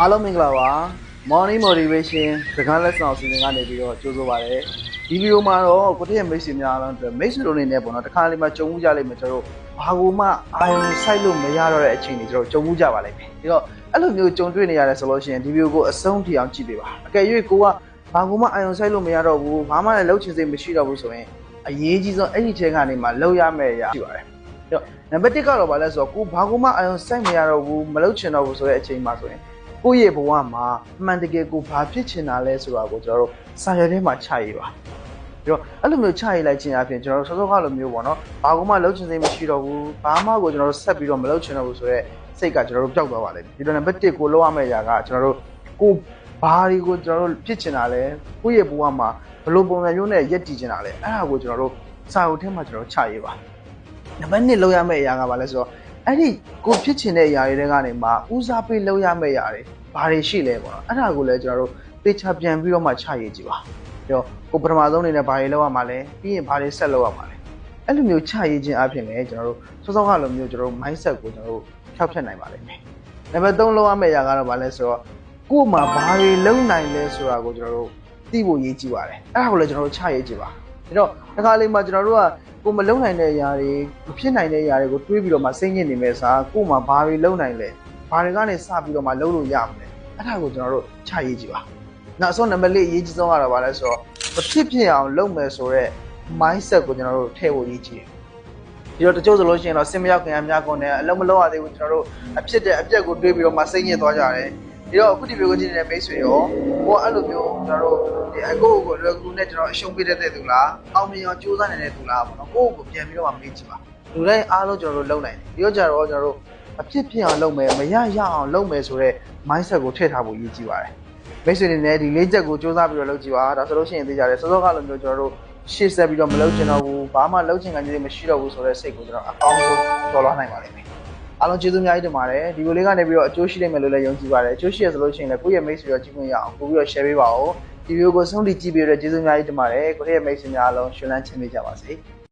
အားလုံးမင်္ဂလာပါ Morning Motivation စကားလက်ဆောင်အစီအစဉ်ကနေပြီးတော့ကြိုးဆိုပါရစေဒီဗီဒီယိုမှာတော့ကိုတည့်ရဲ့မိတ်ဆွေများအားလုံးအတွက်မိတ်ဆွေတို့အနေနဲ့ပေါ့နော်တစ်ခါလေးမှကြုံမှုကြလိမ့်မယ်ကျွန်တော်တို့ဘာကူမှအာရုံစိုက်လို့မရတော့တဲ့အချိန်တွေကျွန်တော်ကြုံမှုကြပါလိမ့်မယ်ဒီတော့အဲ့လိုမျိုးကြုံတွေ့နေရတယ်ဆိုလို့ရှိရင်ဒီဗီဒီယိုကိုအဆုံးထိအောင်ကြည့်ပေးပါအကယ်၍ကိုကဘာကူမှအာရုံစိုက်လို့မရတော့ဘူးဘာမှလည်းလှုပ်ချင်စိတ်မရှိတော့ဘူးဆိုရင်အရေးကြီးဆုံးအဲ့ဒီထဲကနေမှလှုပ်ရမယ့်အရာရှိပါတယ်အဲ့တော့နံပါတ်1ကတော့ဗာလဲဆိုတော့ကိုဘာကူမှအာရုံစိုက်မရတော့ဘူးမလှုပ်ချင်တော့ဘူးဆိုတဲ့အချိန်မှာဆိုရင် ကိုယ့်ရဲ့ဘဝမှာအမှန်တကယ်ကိုဘာဖြစ်ချင်တာလဲဆိုတာကိုကျွန်တော်တို့စာရွက်ထဲမှာချရေးပါပြီးတော့အဲ့လိုမျိုးချရေးလိုက်ခြင်းအပြင်ကျွန်တော်တို့စောစောကလိုမျိုးပေါ့နော်ဘာမှမလုပ်ချင်စိတ်မရှိတော့ဘူးဘာမှကိုကျွန်တော်တို့ဆက်ပြီးတော့မလုပ်ချင်တော့ဘူးဆိုတော့စိတ်ကကျွန်တော်တို့ပျောက်သွားပါလိမ့်မယ်ဒီတော့နံပါတ်1ကိုလောက်ရမယ့်အရာကကျွန်တော်တို့ကိုဘာတွေကိုကျွန်တော်တို့ဖြစ်ချင်တာလဲကိုယ့်ရဲ့ဘဝမှာဘယ်လိုပုံစံမျိုးနဲ့ရက်တည်ချင်တာလဲအဲ့ဒါကိုကျွန်တော်တို့စာအုပ်ထဲမှာကျွန်တော်တို့ချရေးပါနံပါတ်1လောက်ရမယ့်အရာကဘာလဲဆိုတော့ အဲ့ဒီကိုဖြစ်ချင်တဲ့အရာတွေကနေမှဦးစားပေးလောက်ရမယ့်အရာတွေဘာတွေရှိလဲပေါ့နော်အဲ့ဒါကိုလည်းကျွန်တော်တို့သေချာပြန်ပြီးတော့မှချရေးကြည့်ပါပြီးတော့ကိုပထမဆုံးအနေနဲ့ဘာတွေလောက်ရမှာလဲပြီးရင်ဘာတွေဆက်လောက်ရမှာလဲအဲ့လိုမျိုးချရေးခြင်းအပြင်လည်းကျွန်တော်တို့စောစောကလိုမျိုးကျွန်တော်တို့ mindset ကိုကျွန်တော်တို့ဖျောက်ဖျက်နိုင်ပါလိမ့်မယ်နံပါတ်3လောက်ရမယ့်အရာကတော့ဘာလဲဆိုတော့ကို့မှာဘာတွေလုံနိုင်လဲဆိုတာကိုကျွန်တော်တို့သိဖို့ရည်ကြည့်ပါတယ်အဲ့ဒါကိုလည်းကျွန်တော်တို့ချရေးကြည့်ပါ ဒါတော့တစ်ခါလေးမှကျွန်တော်တို့ကကိုမလုံနိုင်တဲ့အရာတွေမဖြစ်နိုင်တဲ့အရာတွေကိုတွေးပြီးတော့မှစိတ်ညစ်နေမဲ့စားကို့မှာဘာတွေလုံနိုင်လဲဘာတွေကနေစပြီးတော့မှလုံလို့ရမလဲအဲ့ဒါကိုကျွန်တော်တို့ချရေးကြည့်ပါနောက်ဆုံးနံပါတ်၄အရေးကြီးဆုံးကတော့ဘာလဲဆိုတော့မဖြစ်ဖြစ်အောင်လုပ်မယ်ဆိုတော့ mindset ကိုကျွန်တော်တို့ထည့်ဖို့ရည်ကြည့်တယ်ဒီတော့တချို့ဆိုလို့ရှိရင်တော့စင်မရောက်ခင်အများကုန်တယ်အလုံးမလုံးရသေးဘူးကျွန်တော်တို့အဖြစ်တဲ့အပြက်ကိုတွေးပြီးတော့မှစိတ်ညစ်သွားကြတယ် ဒီတော့အခုဒီဗီဒီယိုကိုကြည့်နေတဲ့မိတ်ဆွေရောကိုကအဲ့လိုမျိုးကျွန်တော်တို့ဒီအကိုကိုလွယ်ကူနဲ့ကျွန်တော်အရှုံးပေးတတ်တဲ့သူလားအောင်မြင်အောင်ကြိုးစားနေတဲ့သူလားပေါ့နော်ကိုယ့်ကိုပြန်ပြီးတော့မှမေးကြည့်ပါလူတိုင်းအားလုံးကျွန်တော်တို့လုပ်နိုင်တယ်ဒီတော့ကြတော့ကျွန်တော်တို့အဖြစ်ဖြစ်အောင်လုပ်မယ်မရရအောင်လုပ်မယ်ဆိုတော့ mindset ကိုထည့်ထားဖို့ရည်ကြည့်ပါတယ်မိတ်ဆွေတွေနဲ့ဒီလေးချက်ကိုစူးစမ်းပြီးတော့လုပ်ကြည့်ပါဒါဆိုလို့ရှိရင်သိကြတယ်စောစောကလိုမျိုးကျွန်တော်တို့ရှေ့ဆက်ပြီးတော့မလုပ်ချင်တော့ဘူးဘာမှလုပ်ချင်ကြတဲ့မရှိတော့ဘူးဆိုတဲ့စိတ်ကိုကျွန်တော်အကောင်းဆုံးကျော်လွှားနိုင်ပါလိမ့်မယ် အားလုံးကျေးဇူးအများကြီးတင်ပါတယ်ဒီလိုလေးကနေပြီးတော့အကျိုးရှိနိုင်မယ်လို့လည်းယုံကြည်ပါတယ်အကျိုးရှိရဆိုလို့ရှိရင်လည်းကိုယ့်ရဲ့မိတ်ဆွေရောကြည့်ခွင့်ရအောင်ပို့ပြီးတော့ share ပေးပါဦးဒီဗီဒီယိုကိုဆုံးဖြတ်ကြည့်ပြီးတော့ကျေးဇူးအများကြီးတင်ပါတယ်ကိုယ့်ရဲ့မိတ်ဆွေများအားလုံးရှင်လန်းချမ်းမြေ့ကြပါစေ